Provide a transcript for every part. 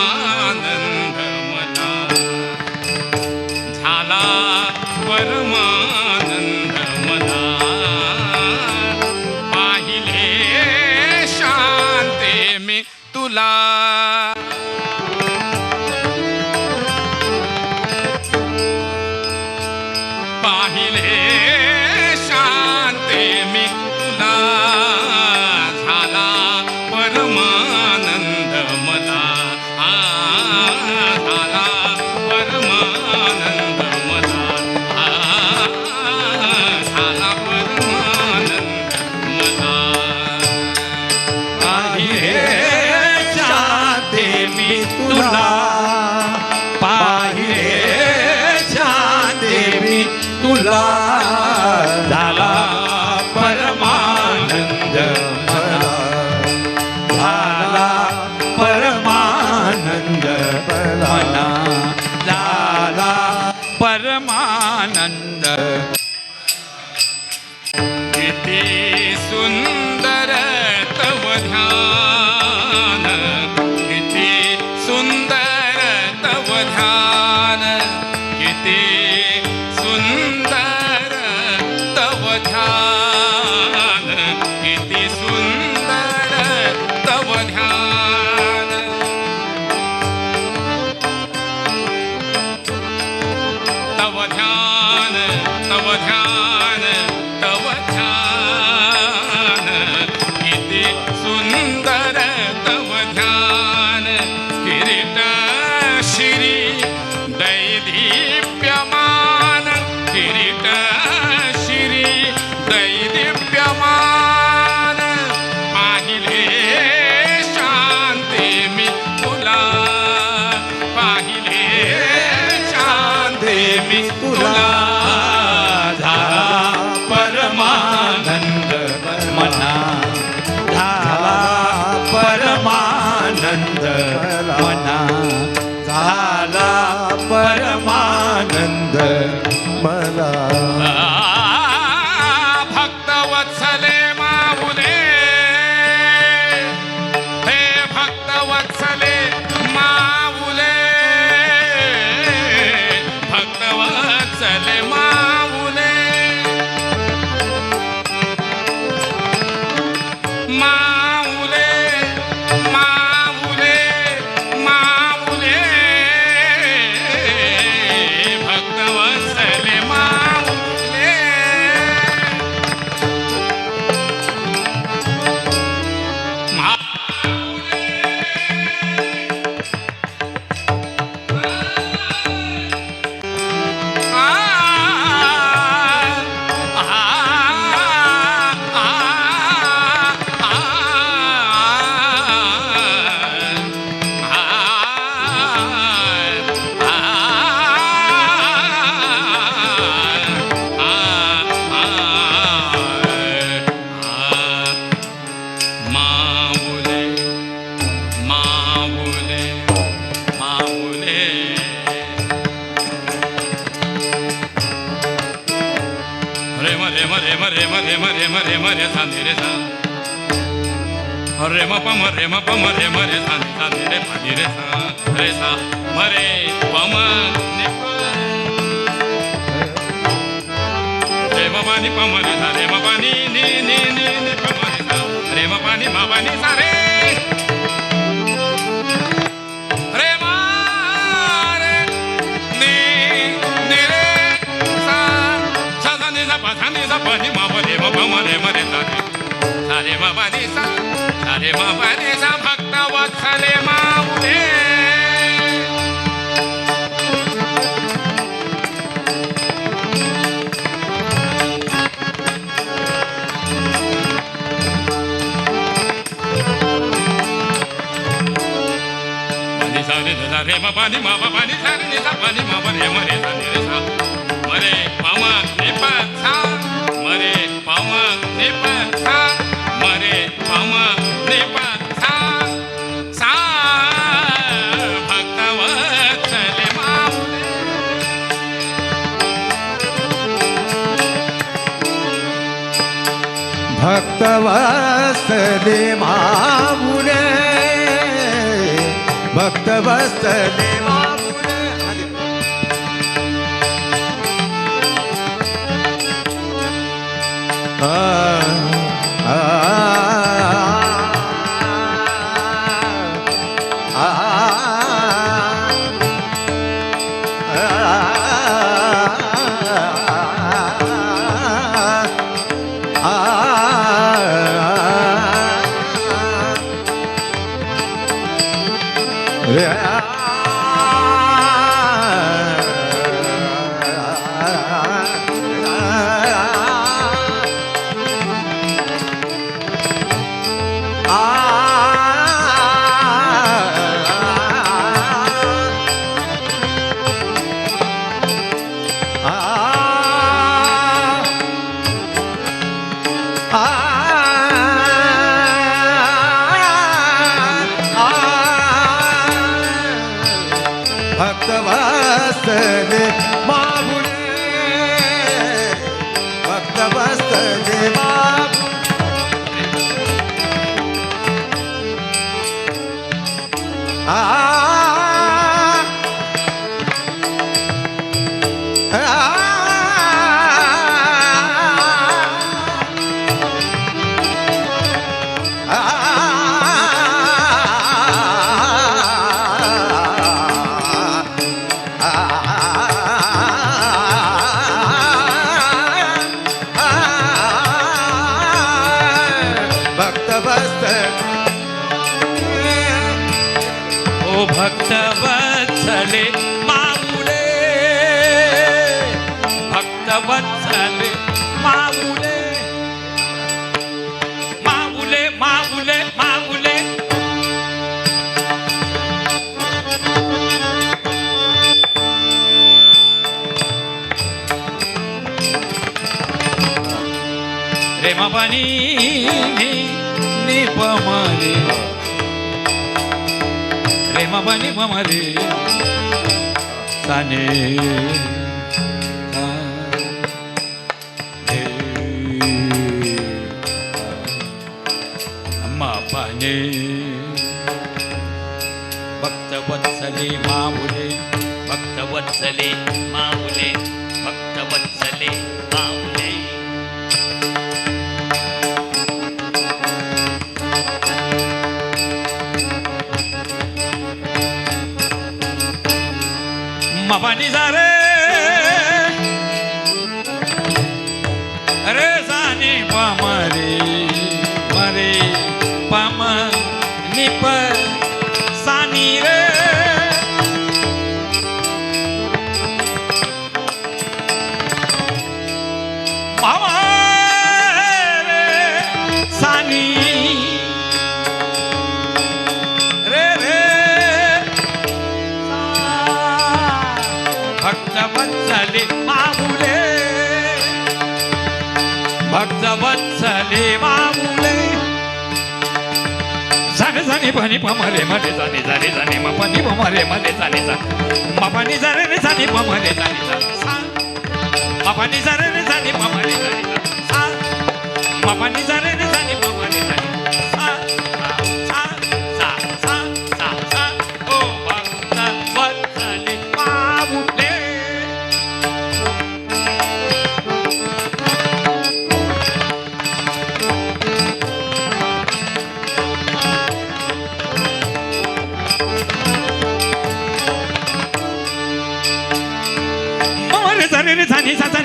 परमानंद मला झाला परमा रे म रे म रे म रे म रे म रे म रे सा नि रे सा रे म प म रे म प म रे म रे सा. नि सा नि रे प नि रे सा रे सा म रे प म नि प रे म प नि प म रे सा रे म प नि नि नि नि नि प म रे सा. रे म प नि म प नि सा रे. ಮಮನೆ ಮರೆತಾರೆ ಸರೆ ಮಮನೆ ಸರೆ ಮಮನೆ ಸ ಭಕ್ತ ವತ್ಸಲೆ ಮಾವುಲೇ re ma pa ni ma pa pa ni sa ni sa pa ni ma pa re ma re sa ni re sa ma re pa ma ne pa sa भक्तवस्तदे मामुने भक्तवस्तदे मामुने आ, आ, Sadhguru. रे मापानी नि नि पमारे रे मापानी पमारे साने सा, रे, मापाने भक्तवत्सले मामुले। भक्तवत्सले मामुले भक्तवत्सले मामुले. भक्तवत्सले मामुले. जाने जाने पनि पमले मले जाने जाने जाने म पनि पमरे मले जाने जा. म पनि जाने रे जाने पमले जाने जा. सा. जाने रे जाने पमले जाने जा. सा. जाने रे जाने पमले जाने सा.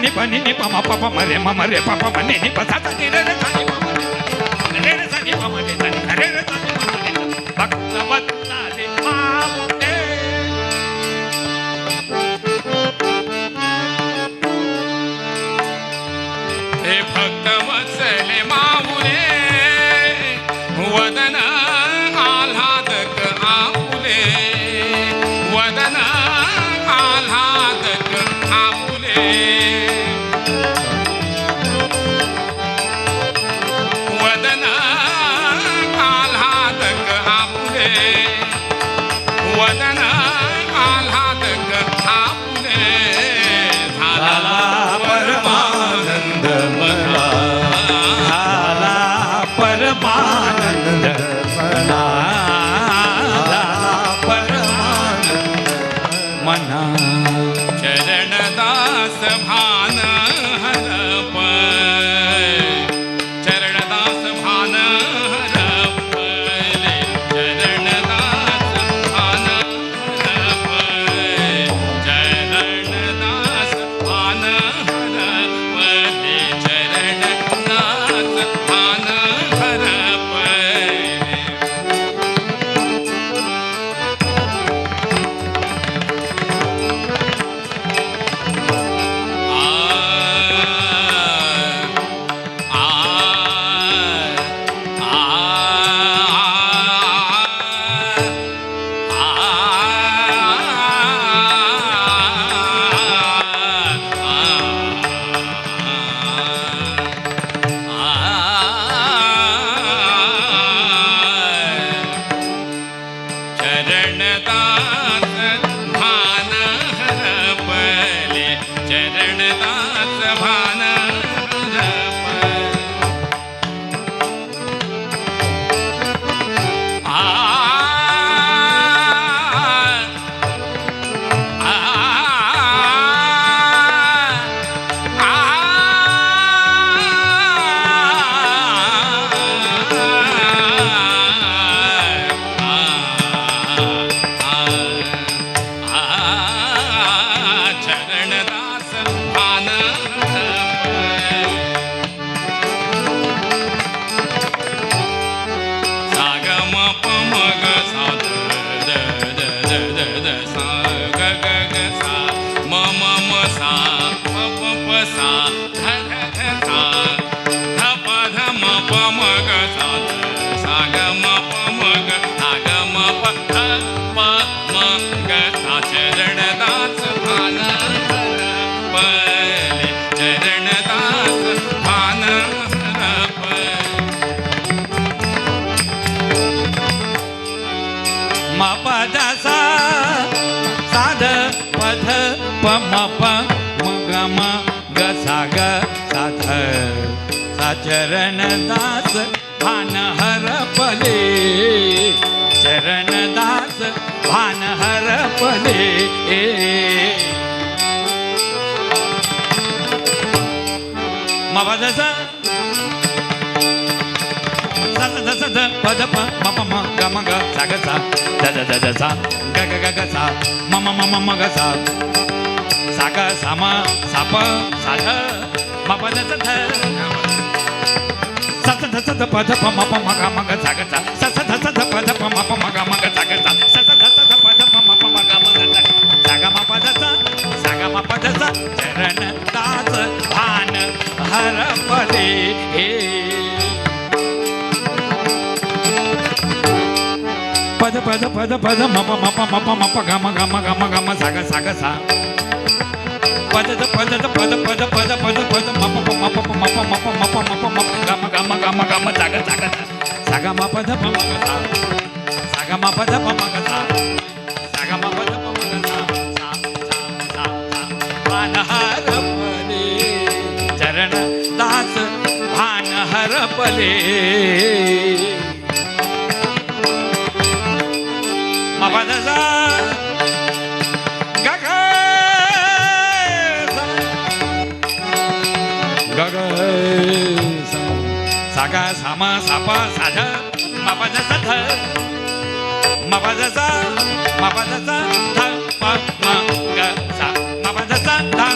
रे सा नि सा सा नि प नि नि प म प प म रे म म रे प प चरणदास सा चरण दास भान हर पले। चरण दास भान हर पले म प म म ग म ग सा ग सा। द द द द सा। ग ग ग ग सा। म म म म म ग सा। सा ग सा म सा प सा ध। म प द स ध सा सा ध म प म ग म ग सा म प म ग म चरण दास भान हर हे पद पद पद पद मप मप मप मप ग म सा ग सा ग सा पद द पद द पद पद पद पद पद म प प म प प म प म प म प म प म प ग म ग म ग म ग म सा ग सा ग सा सा ग म प द प म ग सा सा ग म प द प म ग सा सा ग म प द प म ग सा सा सा सा सा भान हर मावाजाचा ध मावाजाचा मावाजाचा ध प म ग सा ध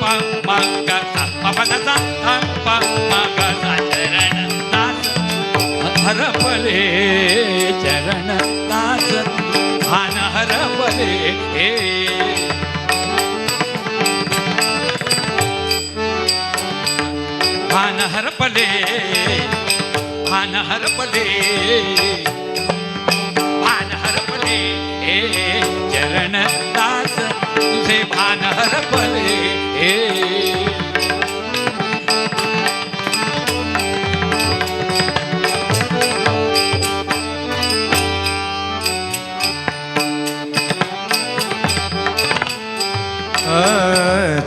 प म ग सा मावाजाचा ध प म ग हरपले चरण दास भान हरपले भान हरपले भान हरपले हे चरण दास तुझे भान हरपले हे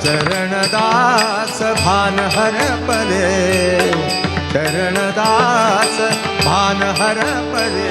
चरणदास भान हर पले चरणदास भान हर पले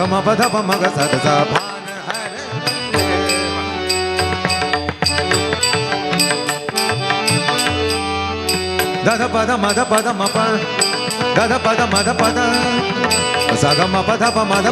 सा ग म प ध प म ग सा ध सा भान हर द ध प ध म ध प ध म प ग ध प ध म ध प ध सा ग म प ध प म